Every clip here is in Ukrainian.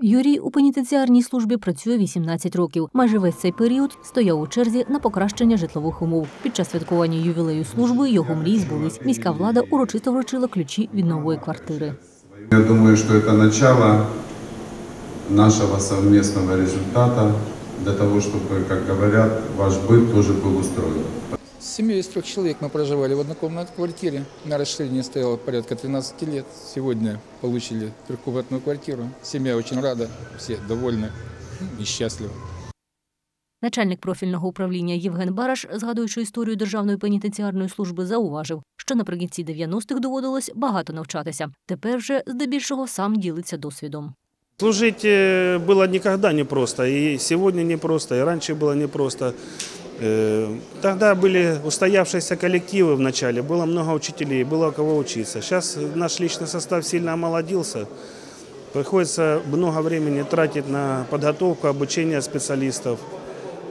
Юрій у пенітенціарній службі працює 18 років. Майже весь цей період стояв у черзі на покращення житлових умов. Під час святкування ювілею служби його мрії збулись. Міська влада урочисто вручила ключі від нової квартири. Я думаю, что это начало нашего совместного результата для того, чтобы, как говорят, ваш быт тоже был устроен. С семьей из трех человек мы проживали в однокомнатной квартире. На расширении стояло порядка 13 лет. Сегодня получили трехкомнатную квартиру. Семья очень рада, все довольны и счастливы. Начальник профільного управління Євген Бараш, згадуючи історію Державної пенітенціарної служби, зауважив, що наприкінці 90-х доводилось багато навчатися. Тепер вже здебільшого сам ділиться досвідом. Служить э, было никогда не просто, и сегодня не просто, и раньше было не просто. Э, Тогда были устоявшиеся коллективы в начале, было много учителей, было кого учиться. Сейчас наш личный состав сильно омолодился, приходится много времени тратить на подготовку, обучение специалистов.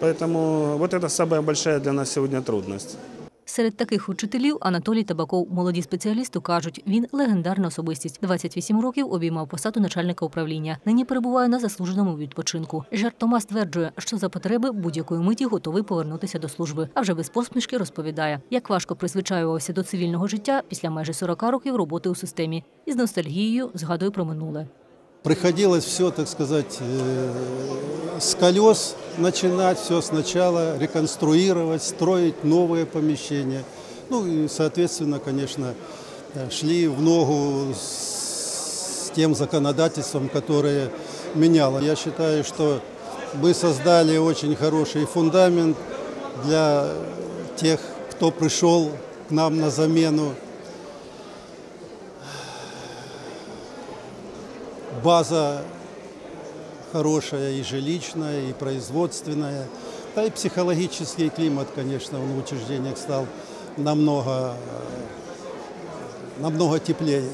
Поэтому вот это самая большая для нас сегодня трудность. Серед таких учителів Анатолій Табаков, молоді спеціалісти, кажуть, він легендарна особистість. 28 років обіймав посаду начальника управління. Нині перебуває на заслуженому відпочинку. Жартома стверджує, що за потреби будь-якої миті готовий повернутися до служби. А вже без посмішки розповідає, як важко призвичаювався до цивільного життя після майже 40 років роботи у системі. І з ностальгією згадує про минуле. Приходилось все, так сказать, э, с колес начинать, все сначала, реконструировать, строить новые помещения. Ну и, соответственно, конечно, э, шли в ногу с тем законодательством, которое меняло. Я считаю, что мы создали очень хороший фундамент для тех, кто пришел к нам на замену. база хорошая и жилищная, и производственная. Да и психологический климат, конечно, в учреждениях стал намного, э, намного теплее.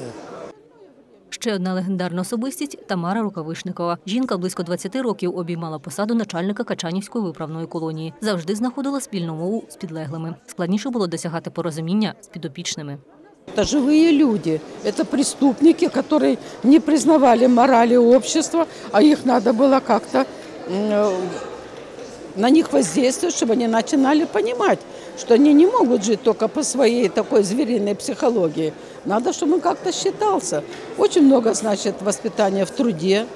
Ще одна легендарна особистість Тамара Рукавишникова. Жінка близько 20 років обіймала посаду начальника Качанівської виправної колонії. Завжди знаходила спільну мову з підлеглими. Складніше було досягати порозуміння з підопічними. Это живые люди, это преступники, которые не признавали морали общества, а их надо было как-то м, э, на них воздействовать, чтобы они начинали понимать, что они не могут жить только по своей такой звериной психологии. Надо, чтобы он как-то считался. Очень много значит воспитания в труде,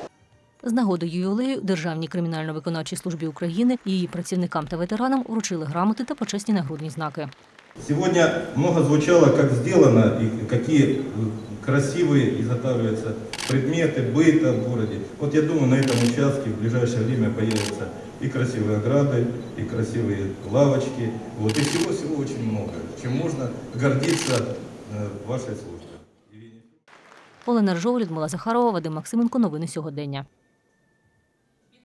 З нагоди ювілею Державній кримінально-виконавчій службі України її працівникам та ветеранам вручили грамоти та почесні нагрудні знаки. Сегодня много звучало, как сделано и какие э, красивые изготавливаются предметы быта в городе. Вот я думаю, на этом участке в ближайшее время появятся и красивые ограды, и красивые лавочки. Вот, и всего-всего очень много, чем можно гордиться э, в вашей службе. Олена Ржова, Людмила Захарова, Вадим Максименко. Новини сьогодення.